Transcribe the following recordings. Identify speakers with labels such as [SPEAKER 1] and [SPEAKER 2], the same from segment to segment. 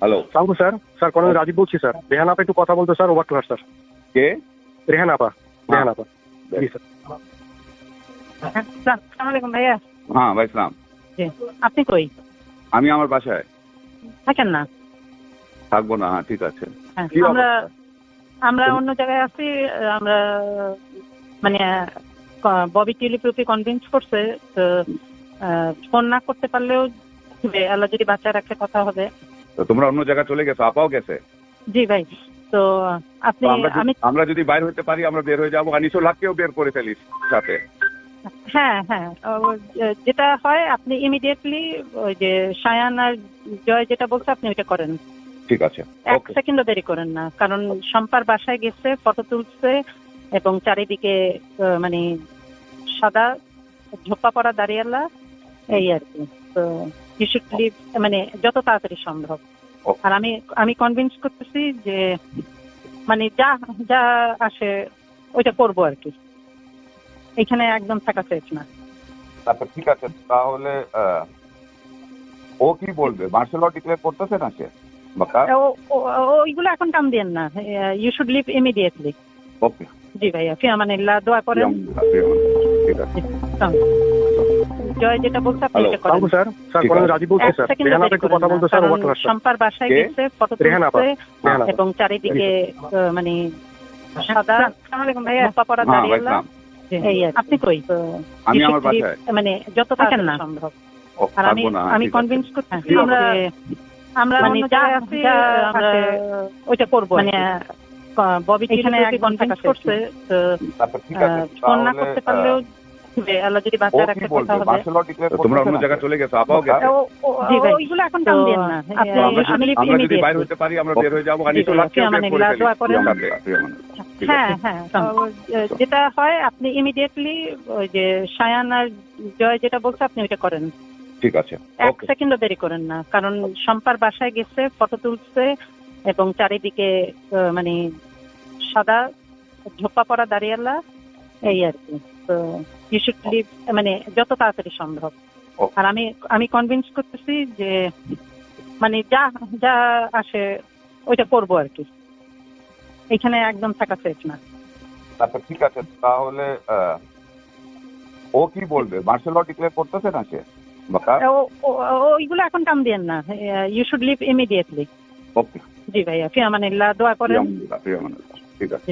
[SPEAKER 1] Hello
[SPEAKER 2] সালামু sir sir colonel Rajib বলছি sir. Rehan আপা একটু কথা বলতো স্যার ওভার টু স্যার।
[SPEAKER 1] কে?
[SPEAKER 2] রেহান আপা রেহান আপা জি স্যার।
[SPEAKER 3] সালাম আলাইকুম ভাইয়া।
[SPEAKER 1] হ্যাঁ ভাই ইসলাম
[SPEAKER 3] জি আপনি কই?
[SPEAKER 1] আমি আমার বাসায়।
[SPEAKER 3] থাকেন না?
[SPEAKER 1] থাকব না হ্যাঁ ঠিক আছে।
[SPEAKER 3] হ্যাঁ, আমরা আমরা অন্য জায়গায় আছি আমরা মানে ববি টেলিপ্রপি কনভিন্স করছে তো ফোন না করতে পারলেও। আল্লাহ যদি বাচ্চা রাখে কথা হবে।
[SPEAKER 1] তো তোমরা অন্য জায়গায় চলে গেছো আপাও গেছে?
[SPEAKER 3] জি ভাই তো আপনি
[SPEAKER 1] আমরা যদি-
[SPEAKER 3] আমি
[SPEAKER 1] আমরা যদি বাইর হতে পারি আমরা বের হয়ে যাব। আনিসুল হককেও বের করে ফেলিস সাথে।
[SPEAKER 3] হ্যাঁ হ্যাঁ। যেটা হয় আপনি ইমিডিয়েটলি ওই যে সায়ান আর জয় যেটা বলছে আপনি ওইটা করেন।
[SPEAKER 1] ঠিক আছে
[SPEAKER 3] এক সেকেন্ডও দেরি করেন না কারণ শম্পার বাসায় গেছে ফটো তুলছে এবং চারিদিকে মানে সাদা ঝোপা পড়া দাঁড়িয়ালা এই আর কি। তো ইউ শুড লিভ মানে যত তাড়াতাড়ি সম্ভব। আর আমি আমি কনভিন্স করতেছি যে মানে যা যা আসে ওইটা করব আর কি। এখানে একদম থাকা সেফ না।
[SPEAKER 1] তারপর ঠিক আছে তাহলে ও কি বলবে? মার্শাল ল ডিক্লেয়ার করতেছে না সে?
[SPEAKER 3] ওইগুলো এখন কাম দিয়েন না। You should leave immediately
[SPEAKER 1] okay
[SPEAKER 3] জি ভাইয়া ফিয়ামানিল্লাহ দোয়া করেন।
[SPEAKER 1] ঠিক আছে।
[SPEAKER 3] জয় যেটা বলছে আপনি এটা করেন।
[SPEAKER 2] স্যার স্যার
[SPEAKER 1] আছে।
[SPEAKER 2] রাজীব বলছি স্যার রেহান একটু কথা বলতো sir over to her sir
[SPEAKER 3] শম্পার বাসায়? গেছে ফটো
[SPEAKER 2] রেহান
[SPEAKER 3] তুলছে এবং চারিদিকে আহ, মানে সাদা আলাইকুম ভাইয়া। ঝোপা পড়া
[SPEAKER 1] হ্যাঁ
[SPEAKER 3] কি। আপনি কই?
[SPEAKER 1] আমি আমার বাসায়।
[SPEAKER 3] মানে যত তাড়াতাড়ি সম্ভব। আর আমি
[SPEAKER 1] না
[SPEAKER 3] আমি কনভিন্স করছি আমরা আমরা মানে যা জায়গায় আছি আমরা ওইটা করব মানে ববি এখানে এখানে কনভিন্স করছে ফোন না করতে পারলেও হবে। আল্লাহ যদি
[SPEAKER 1] আহ, ও
[SPEAKER 3] বাচ্চা
[SPEAKER 1] কি
[SPEAKER 3] রাখে কথা হবে
[SPEAKER 1] মার্শাল ল ডিক্লেয়ার তোমরা অন্য জায়গায় চলে গেছো আপাও গেছে।
[SPEAKER 3] ওইগুলো এখন কাম দিয়েন না। আপনি
[SPEAKER 1] তো আমরা যদি বাইর হতে পারি আমরা বের হয়ে যাব আনিসুল
[SPEAKER 3] জি,
[SPEAKER 1] হককেও বের
[SPEAKER 3] ফিয়ামানিল্লাহ,
[SPEAKER 1] করে ফেলিস
[SPEAKER 3] দোয়া করেন। হ্যাঁ হ্যাঁ। যেটা হয় আপনি ইমিডিয়েটলি ওই যে সায়ান আর জয় যেটা বলছে আপনি ওইটা করেন।
[SPEAKER 1] ঠিক আছে।
[SPEAKER 3] এক সেকেন্ডও দেরি করেন না কারণ শম্পার বাসায় গেছে ফটো তুলছে এবং চারিদিকে আহ, মানে সাদা ঝোপা পড়া দাঁড়িয়ালা এই আর কি। তো ইউ শুড লিভ মানে যত তাড়াতাড়ি সম্ভব। আর আমি আমি কনভিন্স করতেছি যে মানে যা যা আসে ওইটা করব আর কি। এখানে একদম থাকা সেফ না।
[SPEAKER 1] তারপর ঠিক আছে। তাহলে ও কি বলবে? মার্শাল ল ডিক্লেয়ার করতেছে না সে?
[SPEAKER 3] ওইগুলো এখন কাম দিয়েন না। You should leave immediately
[SPEAKER 1] okay
[SPEAKER 3] জি ভাইয়া ফিয়ামানিল্লাহ দোয়া করেন।
[SPEAKER 1] ঠিক আছে।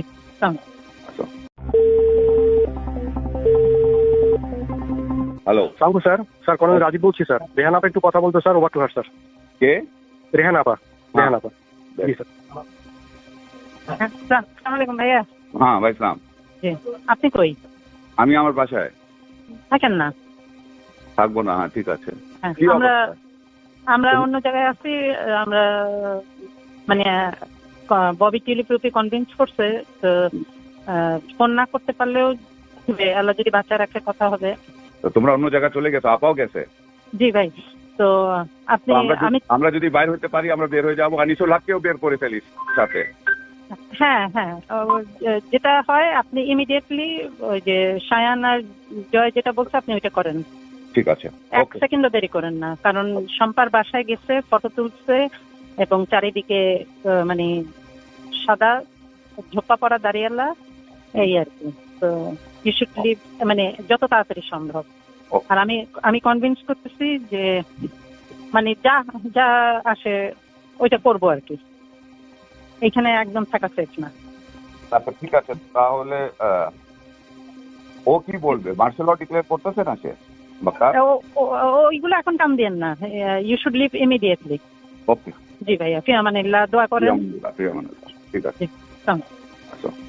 [SPEAKER 3] সালাম।
[SPEAKER 2] সালামু স্যার স্যার কর্নেল রাজীব বলছি স্যার রেহান আপা একটু কথা বলতো sir over to her sir
[SPEAKER 1] কে?
[SPEAKER 2] রেহান আপা. রেহান আপা. জি স্যার
[SPEAKER 3] সালাম আলাইকুম ভাইয়া।
[SPEAKER 1] হ্যাঁ ভাই ইসলাম
[SPEAKER 3] জি। আপনি কই?
[SPEAKER 1] আমি আমার বাসায়।
[SPEAKER 3] থাকেন না?
[SPEAKER 1] থাকব না হ্যাঁ ঠিক আছে।
[SPEAKER 3] হ্যাঁ, আমরা আমরা অন্য জায়গায় আছি আমরা মানে ববি টেলিপ্রপি কনভিন্স করছে তো ফোন না করতে পারলেও। আল্লাহ যদি বাচ্চা রাখে কথা হবে।
[SPEAKER 1] তো তোমরা অন্য জায়গায় চলে গেছো আপাও গেছে।
[SPEAKER 3] জি ভাই তো আপনি
[SPEAKER 1] আমরা যদি-
[SPEAKER 3] আমি
[SPEAKER 1] আমরা যদি বাইর হতে পারি আমরা বের হয়ে যাব। আনিসুল হককেও বের করে ফেলিস সাথে।
[SPEAKER 3] হ্যাঁ হ্যাঁ। যেটা হয় আপনি ইমিডিয়েটলি ওই যে সায়ান আর জয় যেটা বলছে আপনি ওইটা করেন।
[SPEAKER 1] ঠিক আছে।
[SPEAKER 3] এক সেকেন্ডও দেরি করেন না। কারণ সম্পার বাসায় গেছে ফটো তুলছে এবং চারিদিকে মানে সাদা ঝোপা পড়া দাঁড়িয়ালা এই আর কি। তো ইউ শুড লিভ মানে যত তাড়াতাড়ি সম্ভব। আর আমি আমি কনভিন্স করতেছি যে মানে যা যা আসে ওইটা করব আর কি। এখানে একদম থাকা সেফ না।
[SPEAKER 1] তারপর ঠিক আছে তাহলে ও কি বলবে? মার্শাল ল ডিক্লেয়ার করতেছে না সে?
[SPEAKER 3] ও- ও- ওইগুলো এখন কাম দেন না। You should leave immediately
[SPEAKER 1] okay
[SPEAKER 3] জি ভাইয়া ফিয়ামানিল্লাহ দোয়া করেন।
[SPEAKER 1] ঠিক আছে। আসো।